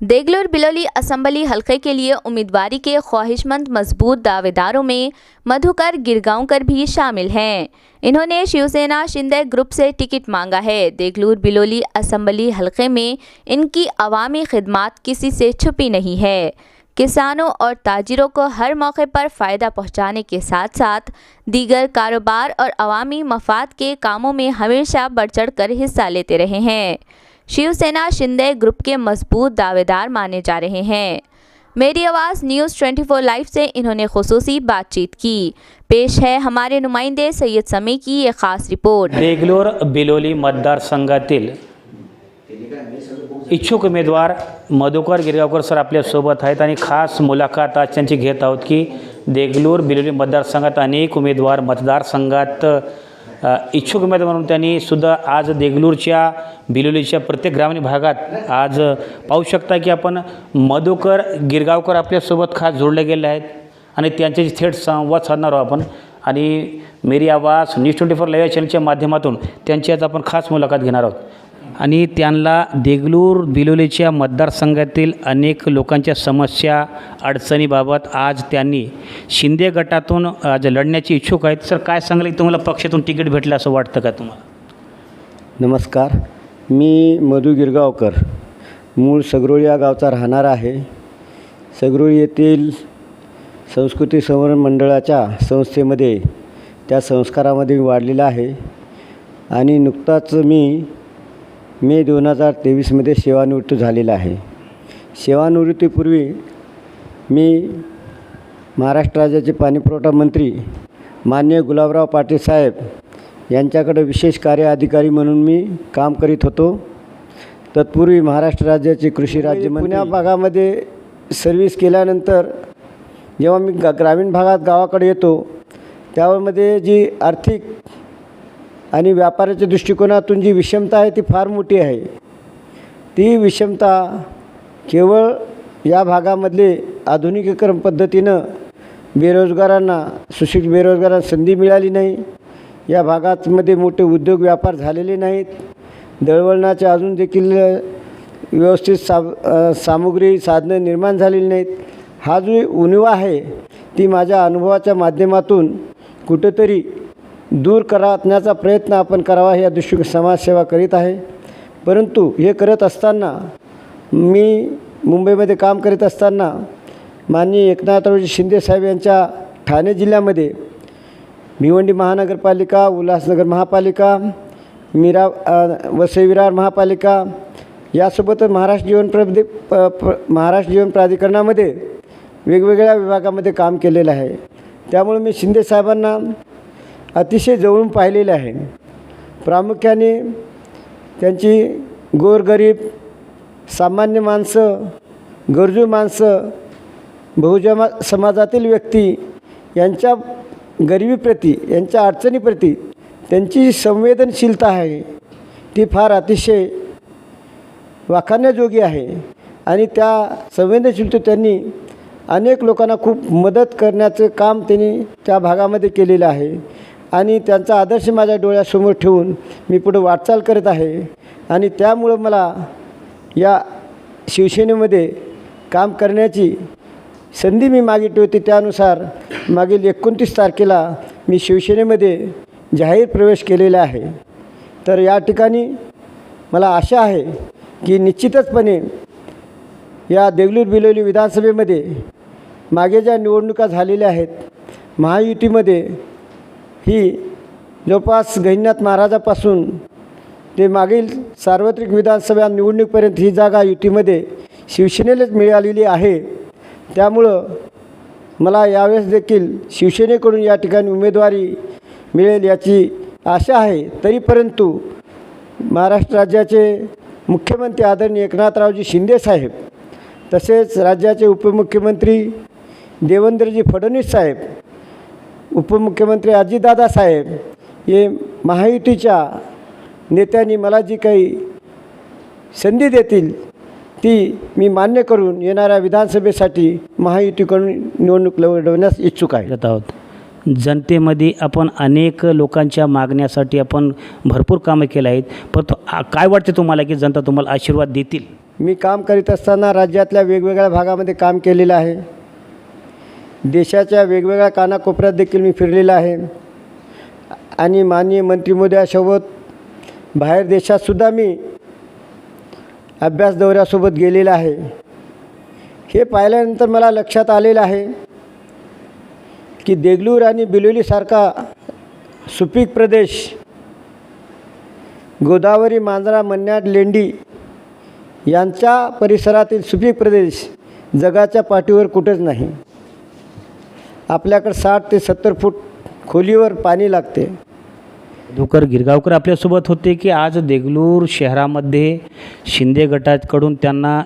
Deglur Biloli assembly हलके के लिए उम्मीदवारी के ख्वाहिशमंद मज़बूत दावेदारों में मधुकर गिरगांवकर भी शामिल हैं। इन्होंने शिवसेना शिंदे ग्रुप से टिकट मांगा है। देगलूर बिलोली असम्बली हलके में इनकी अवामी खिदमात किसी से छुपी नहीं है। किसानों और ताजिरों को हर मौके पर फ़ायदा पहुँचाने के साथ साथ दीगर कारोबार और अवामी मफाद के कामों में हमेशा बढ़ चढ़ कर हिस्सा लेते रहे हैं। शिवसेना शिंदे ग्रुप के मज़बूत दावेदार माने जा रहे हैं। मेरी आवाज़ न्यूज़ 24 लाइव से इन्होंने खसूसी बातचीत की। पेश है हमारे नुमाइंदे सैयद समी की ये ख़ास रिपोर्ट। देगलूर बिलोली मतदारसंघातील इच्छुक उमेदवार मधुकर गिरगावकर सर आपल्यासोबत आहेत आणि खास मुलाखत आज त्यांची घेत आहोत की देगलूर बिलोली मतदारसंघात अनेक उमेदवार मतदारसंघात इच्छुक उमेदवार म्हणून त्यांनी सुद्धा आज देगलूरच्या बिलोलीच्या प्रत्येक ग्रामीण भागात आज पाहू शकता की आपण मधुकर गिरगावकर आपल्यासोबत खास जोडले गेले आहेत आणि त्यांच्याशी थेट संवाद साधणार आहोत आपण. आणि मेरी आवाज न्यूज ट्वेंटी फोर लाईव्ह चॅनलच्या माध्यमातून त्यांची आज आपण खास मुलाखत घेणार आहोत. आणि त्यांना देगलूर बिलोलीच्या मतदारसंघातील अनेक लोकांच्या समस्या अडचणीबाबत आज त्यांनी शिंदे गटातून आज लढण्याची इच्छुक आहेत. सर काय सांगले तुम्हाला पक्षातून तिकीट भेटलं असं वाटतं का तुम्हाला? नमस्कार. मी मधु गिरगावकर. मूळ सगरोळी या गावचा राहणार आहे. सगरोळी येथील संस्कृती संवरण मंडळाच्या संस्थेमध्ये त्या संस्कारामध्ये मी वाढलेला आहे. आणि नुकताच मी मे दोन हजार तेवीसमध्ये सेवानिवृत्त झालेला आहे. सेवानिवृत्तीपूर्वी मी महाराष्ट्र राज्याचे पाणीपुरवठा मंत्री मान्य गुलाबराव पाटील साहेब यांच्याकडे विशेष कार्य अधिकारी म्हणून मी काम करीत होतो. तत्पूर्वी महाराष्ट्र राज्याचे कृषी राज्यमंत्री पुण्या भागामध्ये सर्व्हिस केल्यानंतर जेव्हा मी गा ग्रामीण भागात गावाकडे येतो त्यामध्ये जी आर्थिक आणि व्यापाराच्या दृष्टिकोनातून जी विषमता आहे ती फार मोठी आहे. ती विषमता केवळ या भागामधले आधुनिकीकरण पद्धतीनं बेरोजगारांना सुशिक्षित बेरोजगारांना संधी मिळाली नाही. या भागातमध्ये मोठे उद्योग व्यापार झालेले नाहीत. दळवळणाचे अजून देखील व्यवस्थित सा सामुग्री साधनं निर्माण झालेली नाहीत. हा जो उणीवा आहे ती माझ्या अनुभवाच्या माध्यमातून कुठंतरी दूर करण्याचा प्रयत्न आपण करावा या दृष्टी समाजसेवा करीत आहे. परंतु हे करत असताना मी मुंबईमध्ये काम करीत असताना माननीय एकनाथरावजी शिंदेसाहेब यांच्या ठाणे जिल्ह्यामध्ये भिवंडी महानगरपालिका उल्हासनगर महापालिका मीरा अ, वसई विरार महापालिका यासोबतच महाराष्ट्र जीवन प्रदे प प्र महाराष्ट्र जीवन प्राधिकरणामध्ये वेगवेगळ्या विभागामध्ये काम केलेलं आहे. त्यामुळे मी शिंदेसाहेबांना अतिशय जवळून पाहिलेले आहे. प्रामुख्याने त्यांची गोरगरीब सामान्य माणसं गरजू माणसं बहुजमा समाजातील व्यक्ती यांच्या गरिबीप्रती यांच्या अडचणीप्रती त्यांची संवेदनशीलता आहे. ती फार अतिशय वाखाण्याजोगी आहे आणि त्या संवेदनशीलते त्यांनी अनेक लोकांना खूप मदत करण्याचं काम त्यांनी त्या भागामध्ये केलेलं आहे. आणि त्यांचा आदर्श माझ्या डोळ्यासमोर ठेवून मी पुढं वाटचाल करत आहे. आणि त्यामुळं मला या शिवसेनेमध्ये काम करण्याची संधी मी मागितली होती. त्यानुसार मागील एकोणतीस तारखेला मी शिवसेनेमध्ये जाहीर प्रवेश केलेला आहे. तर या ठिकाणी मला आशा आहे की निश्चितचपणे या देगलूर बिलोली विधानसभेमध्ये मागे ज्या निवडणुका झालेल्या आहेत महायुतीमध्ये ही जवळपास गहिनाथ महाराजापासून ते मागील सार्वत्रिक विधानसभा निवडणुकीपर्यंत ही जागा युतीमध्ये शिवसेनेलाच मिळालेली आहे. त्यामुळं मला यावेळेस देखील शिवसेनेकडून या ठिकाणी उमेदवारी मिळेल याची आशा आहे. तरी परंतु महाराष्ट्र राज्याचे मुख्यमंत्री आदरणीय एकनाथरावजी शिंदेसाहेब तसेच राज्याचे उपमुख्यमंत्री देवेंद्रजी फडणवीस साहेब उपमुख्यमंत्री अजितदादा साहेब हे महायुतीच्या नेत्यांनी मला जी काही संधी देतील ती मी मान्य करून येणाऱ्या विधानसभेसाठी महायुतीकडून निवडणूक लढवण्यास इच्छुक आहे. जात आहोत. जनतेमध्ये आपण अनेक लोकांच्या मागण्यासाठी आपण भरपूर कामं केलं आहेत. परंतु आ- काय वाटते तुम्हाला की जनता तुम्हाला आशीर्वाद देतील? मी काम करीत असताना राज्यातल्या वेगवेगळ्या भागामध्ये काम केलेलं आहे. देशाच्या वेगवेगळ्या कानाकोपऱ्यात देखील मी फिरलेला आहे. आणि माननीय मंत्री महोदयासोबत बाहेर देशातसुद्धा मी अभ्यास दौऱ्यासोबत गेलेला आहे. हे पाहिल्यानंतर मला लक्षात आलेलं आहे की देगलूर आणि बिलोलीसारखा सुपीक प्रदेश गोदावरी मांजरा मन्याड लेंडी यांच्या परिसरातील सुपीक प्रदेश जगाच्या पाठीवर कुठेच नाही. आपल्याकडं साठ ते सत्तर फूट खोलीवर पाणी लागते. धुकर गिरगावकर आपल्यासोबत होते की आज देगलूर शहरामध्ये शिंदे गटाकडून त्यांना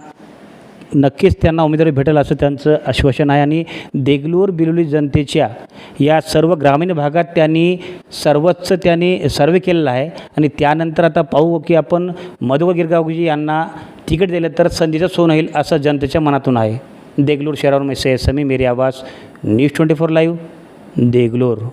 नक्कीच त्यांना उमेदवारी भेटेल असं त्यांचं आश्वासन आहे. आणि देगलूर बिलोली जनतेच्या या सर्व ग्रामीण भागात त्यांनी सर्वच त्यांनी सर्वे केलेला आहे. आणि त्यानंतर आता पाहू की आपण मधुकर गिरगावजी यांना तिकीट दिलं तर संधीचं सोन होईल असं जनतेच्या मनातून आहे. देगलूर शहरावर मी से समी मेरी आवाज़ news twenty four live Deglur.